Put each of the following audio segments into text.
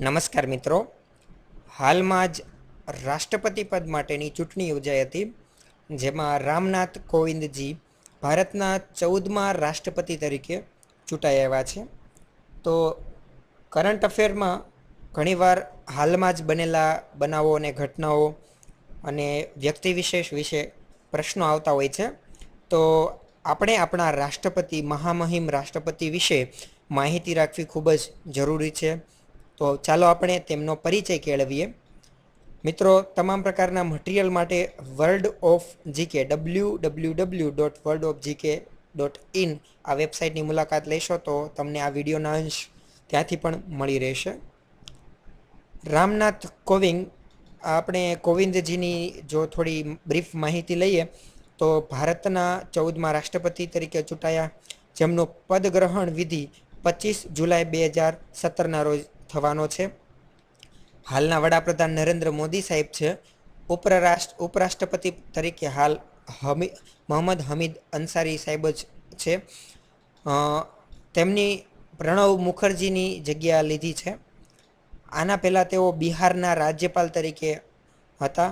નમસ્કાર મિત્રો. હાલમાં જ રાષ્ટ્રપતિ પદ માટેની ચૂંટણી યોજાઈ હતી, જેમાં રામનાથ કોવિંદજી ભારતના ચૌદમા રાષ્ટ્રપતિ તરીકે ચૂંટાઈ આવ્યા છે. તો કરંટ અફેરમાં ઘણીવાર હાલમાં જ બનેલા બનાવો અને ઘટનાઓ અને વ્યક્તિ વિશેષ વિશે પ્રશ્નો આવતા હોય છે. તો આપણે આપણા રાષ્ટ્રપતિ, મહામહિમ રાષ્ટ્રપતિ વિશે માહિતી રાખવી ખૂબ જ જરૂરી છે. તો ચાલો આપણે તેમનો પરિચય કેળવીએ. મિત્રો, તમામ પ્રકારના મટીરિયલ માટે world of GK W W W dot world of GK dot in આ વેબસાઇટની મુલાકાત લેશો તો તમને આ વિડીયોના અંશ ત્યાંથી પણ મળી રહેશે. રામનાથ કોવિંદ, આપણે કોવિંદજીની જો થોડી બ્રીફ માહિતી લઈએ, તો ભારતના ચૌદમાં રાષ્ટ્રપતિ તરીકે ચૂંટાયા. જેમનો પદગ્રહણ વિધિ પચીસ જુલાઈ બે હજાર સત્તરના રોજ થવાનો છે. હાલના વડાપ્રધાન નરેન્દ્ર મોદી સાહેબ છે. ઉપરાષ્ટ્ર, ઉપરાષ્ટ્રપતિ તરીકે હાલ હમી, મોહમ્મદ હમીદ અંસારી સાહેબ જ છે. તેમની પ્રણવ મુખર્જીની જગ્યા લીધી છે. આના પહેલાં તેઓ બિહારના રાજ્યપાલ તરીકે હતા.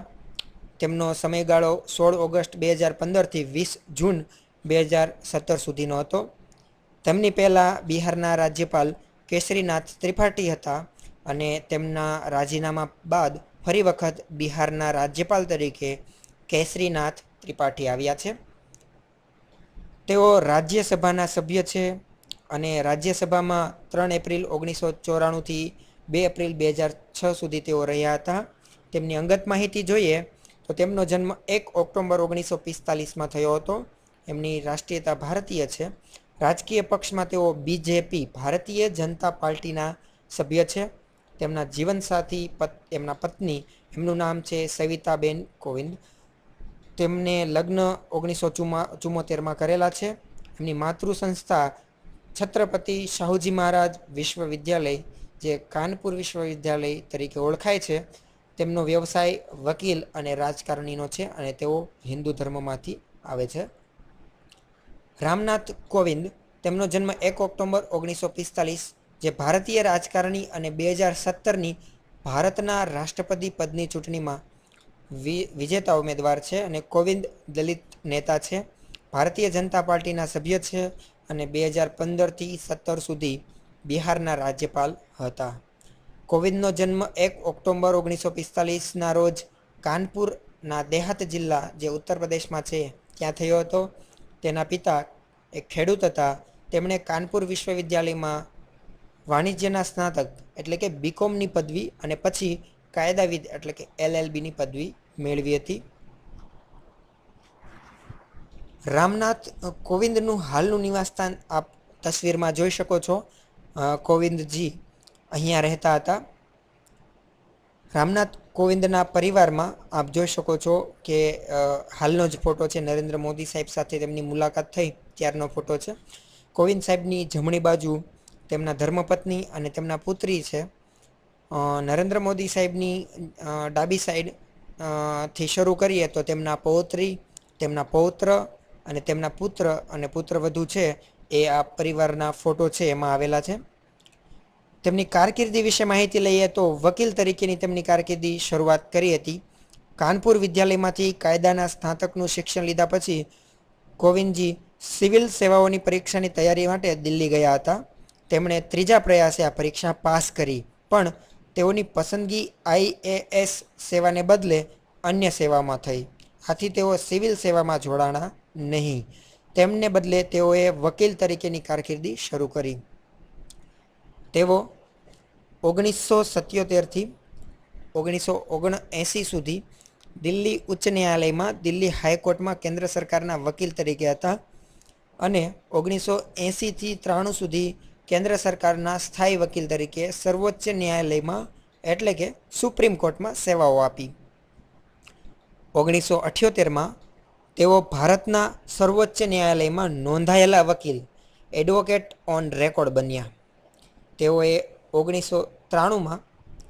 તેમનો સમયગાળો સોળ ઓગસ્ટ બે હજાર પંદરથી વીસ જૂન બે હજાર સત્તર સુધીનો હતો. તેમની પહેલાં બિહારના રાજ્યપાલ કેસરીનાથ ત્રિપાઠી હતા અને તેમના રાજીનામા બાદ ફરી વખત બિહારના રાજ્યપાલ તરીકે કેસરીનાથ ત્રિપાઠી આવ્યા છે. તેઓ રાજ્યસભાના સભ્ય છે અને રાજ્યસભામાં ત્રણ એપ્રિલ ઓગણીસો ચોરાણુંથી બે એપ્રિલ બે હજાર છ સુધી તેઓ રહ્યા હતા. તેમની અંગત માહિતી જોઈએ તો તેમનો જન્મ એક ઓક્ટોબર ઓગણીસો પિસ્તાલીસમાં થયો હતો. એમની રાષ્ટ્રીયતા ભારતીય છે. રાજકીય પક્ષમાં તેઓ બીજેપી ભારતીય જનતા પાર્ટીના સભ્ય છે. તેમના જીવનસાથી પત એમના પત્ની, એમનું નામ છે સવિતાબેન કોવિંદ. તેમને લગ્ન ઓગણીસો ચુમ્મા ચુમ્મોતેરમાં કરેલા છે. એમની માતૃ સંસ્થા છત્રપતિ શાહુજી મહારાજ વિશ્વવિદ્યાલય, જે કાનપુર વિશ્વવિદ્યાલય તરીકે ઓળખાય છે. તેમનો વ્યવસાય વકીલ અને રાજકારણીનો છે અને તેઓ હિન્દુ ધર્મમાંથી આવે છે. રામનાથ કોવિંદ, તેમનો જન્મ એક ઓક્ટોબર ઓગણીસો પિસ્તાલીસ જે ભારતીય રાજકારણી અને બે હજાર સત્તરની ભારતના રાષ્ટ્રપતિ પદની ચૂંટણીમાં વિજેતા ઉમેદવાર છે અને કોવિંદ દલિત નેતા છે. ભારતીય જનતા પાર્ટીના સભ્ય છે અને બે હજાર પંદરથી સત્તર સુધી બિહારના રાજ્યપાલ હતા. કોવિંદનો જન્મ એક ઓક્ટોબર ઓગણીસો પિસ્તાલીસના રોજ કાનપુરના દેહાત જિલ્લા, જે ઉત્તર પ્રદેશમાં છે, ત્યાં થયો હતો. તેના પિતા એક ખેડૂત હતા. તેમણે કાનપુર વિશ્વવિદ્યાલયમાં વાણિજ્યના સ્નાતક એટલે કે બીકોમની પદવી અને પછી કાયદાવિદ એટલે કે એલએલબીની પદવી મેળવી હતી. રામનાથ કોવિંદનું હાલનું નિવાસસ્થાન આપ તસવીરમાં જોઈ શકો છો. કોવિંદજી અહીંયા રહેતા હતા. રામનાથ કોવિંદના પરિવારમાં આપ જોઈ શકો છો કે હાલનો જ ફોટો છે નરેન્દ્ર મોદી સાહેબ સાથે તેમની મુલાકાત થઈ, ત્યારનો ફોટો છે. કોવિંદ સાહેબની જમણી બાજુ તેમના ધર્મપત્ની અને તેમના પુત્રી છે. નરેન્દ્ર મોદી સાહેબની ડાબી સાઈડથી શરૂ કરીએ તો તેમના પૌત્રી, તેમના પૌત્ર અને તેમના પુત્ર અને પુત્રવધુ છે એ આ પરિવારના ફોટો છે એમાં આવેલા છે. તેમની કારકિર્દી વિશે માહિતી લઈએ તો વકીલ તરીકેની તેમની કારકિર્દી શરૂઆત કરી હતી. કાનપુર વિદ્યાલયમાંથી કાયદાના સ્નાતકનું શિક્ષણ લીધા પછી કોવિંદજી સિવિલ સેવાઓની પરીક્ષાની તૈયારી માટે દિલ્હી ગયા હતા. તેમણે ત્રીજા પ્રયાસે આ પરીક્ષા પાસ કરી, પણ તેઓની પસંદગી આઈએએસ સેવાને બદલે અન્ય સેવામાં થઈ. આથી તેઓ સિવિલ સેવામાં જોડાણા નહીં. તેમને બદલે તેઓએ વકીલ તરીકેની કારકિર્દી શરૂ કરી. તેઓ ઓગણીસો સત્યોતેરથી ઓગણીસો ઓગણએંસી સુધી દિલ્હી ઉચ્ચ ન્યાયાલયમાં દિલ્હી હાઈકોર્ટમાં કેન્દ્ર સરકારના વકીલ તરીકે હતા અને ઓગણીસો એંસીથી ત્રાણું સુધી કેન્દ્ર સરકારના સ્થાયી વકીલ તરીકે સર્વોચ્ચ ન્યાયાલયમાં એટલે કે સુપ્રીમ કોર્ટમાં સેવાઓ આપી. ઓગણીસો અઠ્યોતેરમાં તેઓ ભારતના સર્વોચ્ચ ન્યાયાલયમાં નોંધાયેલા વકીલ એડવોકેટ ઓન રેકોર્ડ બન્યા. તેઓએ ઓગણીસો ત્રાણુંમાં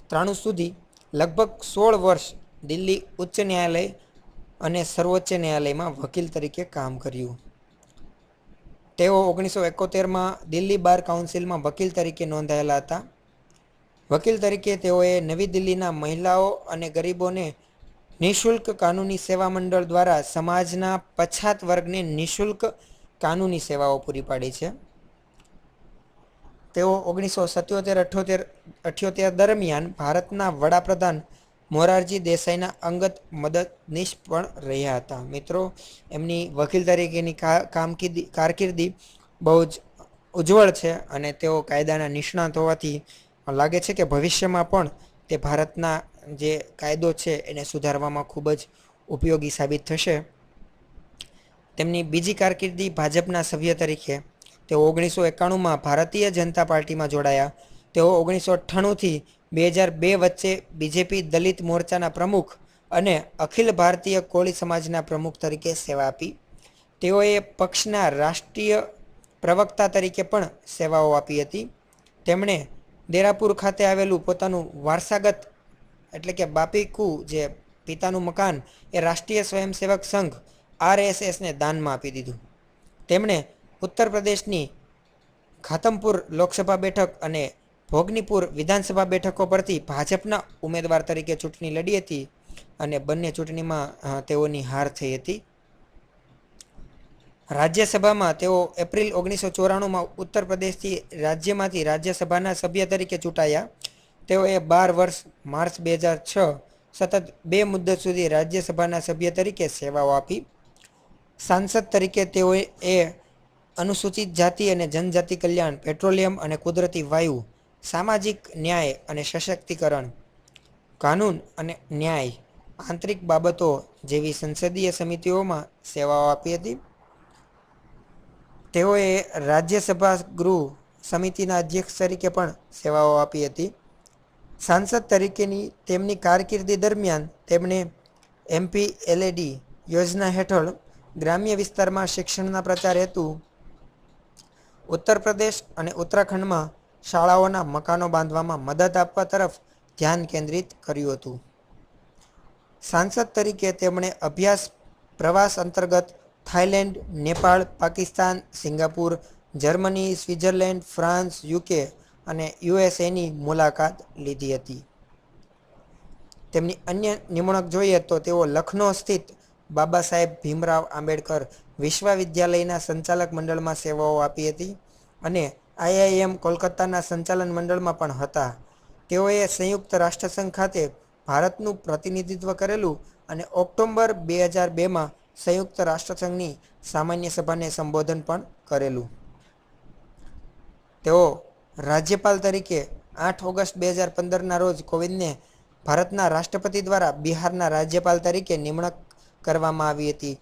ત્રાણું સુધી લગભગ સોળ વર્ષ દિલ્હી ઉચ્ચ ન્યાયાલય અને સર્વોચ્ચ ન્યાયાલયમાં વકીલ તરીકે કામ કર્યું. તેઓ ઓગણીસો એકોતેરમાં દિલ્હી બાર કાઉન્સિલમાં વકીલ તરીકે નોંધાયેલા હતા. વકીલ તરીકે તેઓએ નવી દિલ્હીના મહિલાઓ અને ગરીબોને નિઃશુલ્ક કાનૂની સેવા મંડળ દ્વારા સમાજના પછાત વર્ગને નિઃશુલ્ક કાનૂની સેવાઓ પૂરી પાડી છે. તેઓ ઓગણીસો સત્યોતેર અઠ્યોતેર અઠ્યોતેર દરમિયાન ભારતના વડાપ્રધાન મોરારજી દેસાઈના અંગત મદદનીશ પણ રહ્યા હતા. મિત્રો, એમની વકીલ તરીકેની કામકિર્દી કારકિર્દી બહુ જ ઉજ્જવળ છે અને તેઓ કાયદાના નિષ્ણાત હોવાથી લાગે છે કે ભવિષ્યમાં પણ તે ભારતના જે કાયદો છે એને સુધારવામાં ખૂબ જ ઉપયોગી સાબિત થશે. તેમની બીજી કારકિર્દી ભાજપના સભ્ય તરીકે તેઓ ઓગણીસો એકાણુંમાં ભારતીય જનતા પાર્ટીમાં જોડાયા. તેઓ ઓગણીસો અઠ્ઠાણુંથી બે હજાર બે વચ્ચે બીજેપી દલિત મોરચાના પ્રમુખ અને અખિલ ભારતીય કોળી સમાજના પ્રમુખ તરીકે સેવા આપી. તેઓએ પક્ષના રાષ્ટ્રીય પ્રવક્તા તરીકે પણ સેવાઓ આપી હતી. તેમણે દેરાપુર ખાતે આવેલું પોતાનું વારસાગત એટલે કે બાપીકુ જે પિતાનું મકાન એ રાષ્ટ્રીય સ્વયંસેવક સંઘ આરએસએસને દાનમાં આપી દીધું. તેમણે ઉત્તર પ્રદેશની ખાતમપુર લોકસભા બેઠક અને ભોગનીપુર વિધાનસભા બેઠકો પરથી ભાજપના ઉમેદવાર તરીકે ચૂંટણી લડી હતી અને બંને ચૂંટણીમાં તેઓની હાર થઈ હતી. રાજ્યસભામાં તેઓ એપ્રિલ ઓગણીસો ચોરાણુંમાં ઉત્તર પ્રદેશથી રાજ્યમાંથી રાજ્યસભાના સભ્ય તરીકે ચૂંટાયા. તેઓએ બાર વર્ષ, માર્ચ બે હજાર છ, સતત બે મુદ્દત સુધી રાજ્યસભાના સભ્ય તરીકે સેવાઓ આપી. સાંસદ તરીકે તેઓએ અનુસૂચિત જાતિ અને જનજાતિ કલ્યાણ, પેટ્રોલિયમ અને કુદરતી વાયુ, સામાજિક ન્યાય અને સશક્તિકરણ, કાનૂન અને ન્યાય, આંતરિક બાબતો જેવી સંસદીય સમિતિઓમાં સેવાઓ આપી હતી. તેઓએ રાજ્યસભા ગૃહ સમિતિના અધ્યક્ષ તરીકે પણ સેવાઓ આપી હતી. સાંસદ તરીકેની તેમની કારકિર્દી દરમિયાન તેમણે એમપી એલએડી યોજના હેઠળ ગ્રામ્ય વિસ્તારમાં શિક્ષણના પ્રચાર હેતુ ઉત્તર પ્રદેશ અને ઉત્તરાખંડમાં શાળાઓના મકાનો બાંધવામાં મદદ આપવા તરફ ધ્યાન કેન્દ્રિત કર્યું હતું. સાંસદ તરીકે તેમણે અભ્યાસ પ્રવાસ અંતર્ગત Thailand, Nepal, Pakistan, Singapore, Germany, Switzerland, France, UK અને યુએસએની મુલાકાત લીધી હતી. તેમની અન્ય નિમણૂક જોઈએ તો તેઓ લખનૌ સ્થિત બાબા સાહેબ ભીમરાવ આંબેડકર વિશ્વવિદ્યાલયના સંચાલક મંડળમાં સેવાઓ આપી હતી અને આઈઆઈએમ કોલકાતાના સંચાલન મંડળમાં પણ હતા. તેઓએ સંયુક્ત રાષ્ટ્રસંઘ ખાતે ભારતનું પ્રતિનિધિત્વ કરેલું અને ઓક્ટોબર બે હજાર બેમાં સંયુક્ત રાષ્ટ્રસંઘની સામાન્ય સભાને સંબોધન પણ કરેલું. તેઓ રાજ્યપાલ તરીકે આઠ ઓગસ્ટ બે હજાર પંદરના રોજ કોવિંદને ભારતના રાષ્ટ્રપતિ દ્વારા બિહારના રાજ્યપાલ તરીકે નિમણૂક કરવામાં આવી હતી.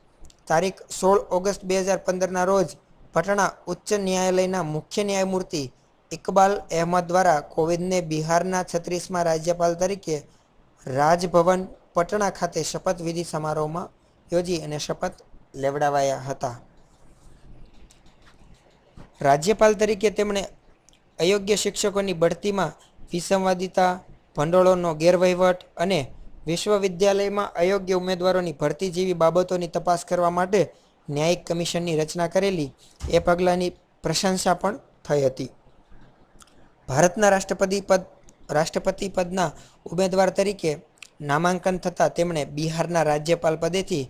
તારીખ સોળ ઓગસ્ટ બે હજાર પંદરના રોજ પટણા ઉચ્ચ ન્યાયાલયના મુખ્ય ન્યાયમૂર્તિ ઇકબાલ અહેમદ દ્વારા કોવિંદને બિહારના છત્રીસમાં રાજ્યપાલ તરીકે રાજભવન પટણા ખાતે શપથવિધિ સમારોહમાં યોજી અને શપથ લેવડાવાયા હતા. રાજ્યપાલ તરીકે તેમણે અયોગ્ય શિક્ષકોની બઢતીમાં વિસંવાદિતા, ભંડોળોનો ગેરવહીવટ અને વિશ્વવિદ્યાલયમાં અયોગ્ય ઉમેદવારોની ભરતી જેવી બાબતોની તપાસ કરવા માટે ન્યાયિક કમિશનની રચના કરેલી. એ પગલાંની પ્રશંસા પણ થઈ હતી. ભારતના રાષ્ટ્રપતિ પદ, રાષ્ટ્રપતિ પદના ઉમેદવાર તરીકે નામાંકન થતાં તેમણે બિહારના રાજ્યપાલ પદેથી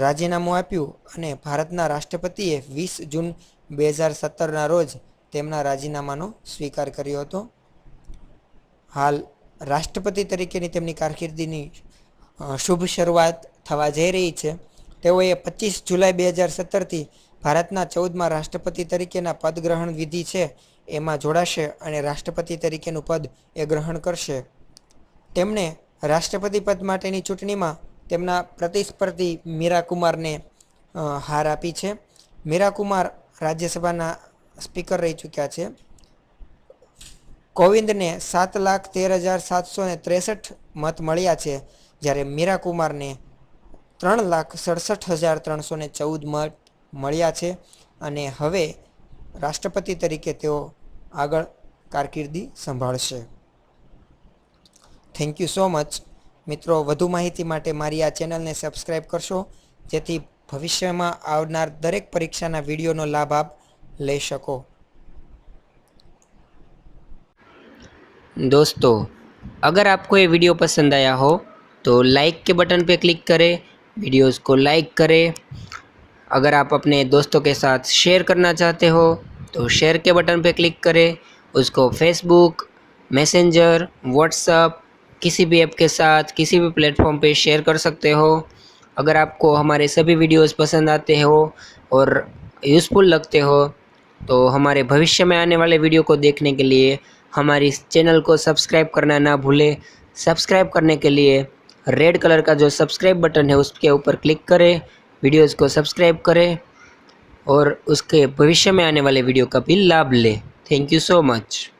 રાજીનામું આપ્યું અને ભારતના રાષ્ટ્રપતિએ વીસ જૂન બે હજાર સત્તરના રોજ તેમના રાજીનામાનો સ્વીકાર કર્યો હતો. હાલ રાષ્ટ્રપતિ તરીકેની તેમની કારકિર્દીની શુભ શરૂઆત થવા જઈ રહી છે. તેઓએ પચીસ જુલાઈ બે હજાર સત્તરથી ભારતના ચૌદમાં રાષ્ટ્રપતિ તરીકેના પદ ગ્રહણ વિધિ છે, એમાં જોડાશે અને રાષ્ટ્રપતિ તરીકેનું પદ એ ગ્રહણ કરશે. તેમણે રાષ્ટ્રપતિ પદ માટેની ચૂંટણીમાં તેમના પ્રતિસ્પર્ધી મીરા કુમારને હાર આપી છે. મીરા કુમાર રાજ્યસભાના સ્પીકર રહી ચૂક્યા છે. કોવિંદને સાત લાખ તેર હજાર સાતસો ને ત્રેસઠ મત મળ્યા છે, જ્યારે મીરા કુમારને ત્રણ લાખ સડસઠ હજાર ત્રણસો ને ચૌદ મત મળ્યા છે અને હવે રાષ્ટ્રપતિ તરીકે તેઓ આગળ કારકિર્દી સંભાળશે. થેન્ક યુ સો મચ મિત્રો, વધુ માહિતી માટે મારી આ ચેનલને સબસ્ક્રાઈબ કરશો, જેથી ભવિષ્યમાં આવનાર દરેક પરીક્ષાના વિડીયોનો લાભ આપ લઈ શકો. दोस्तों, अगर आपको ये वीडियो पसंद आया हो तो लाइक के बटन पे क्लिक करें वीडियोस को लाइक करें। अगर आप अपने दोस्तों के साथ शेयर करना चाहते हो तो शेयर के बटन पे क्लिक करें। उसको फेसबुक मैसेंजर व्हाट्सअप किसी भी ऐप के साथ, किसी भी प्लेटफॉर्म पे शेयर कर सकते हो। अगर आपको हमारे सभी वीडियोस पसंद आते हो और यूज़फुल लगते हो तो हमारे भविष्य में आने वाले वीडियो को देखने के लिए हमारी इस चैनल को सब्सक्राइब करना ना भूलें। सब्सक्राइब करने के लिए रेड कलर का जो सब्सक्राइब बटन है, उसके ऊपर क्लिक करें वीडियोस को सब्सक्राइब करें और उसके भविष्य में आने वाले वीडियो का भी लाभ लें। Thank you so much.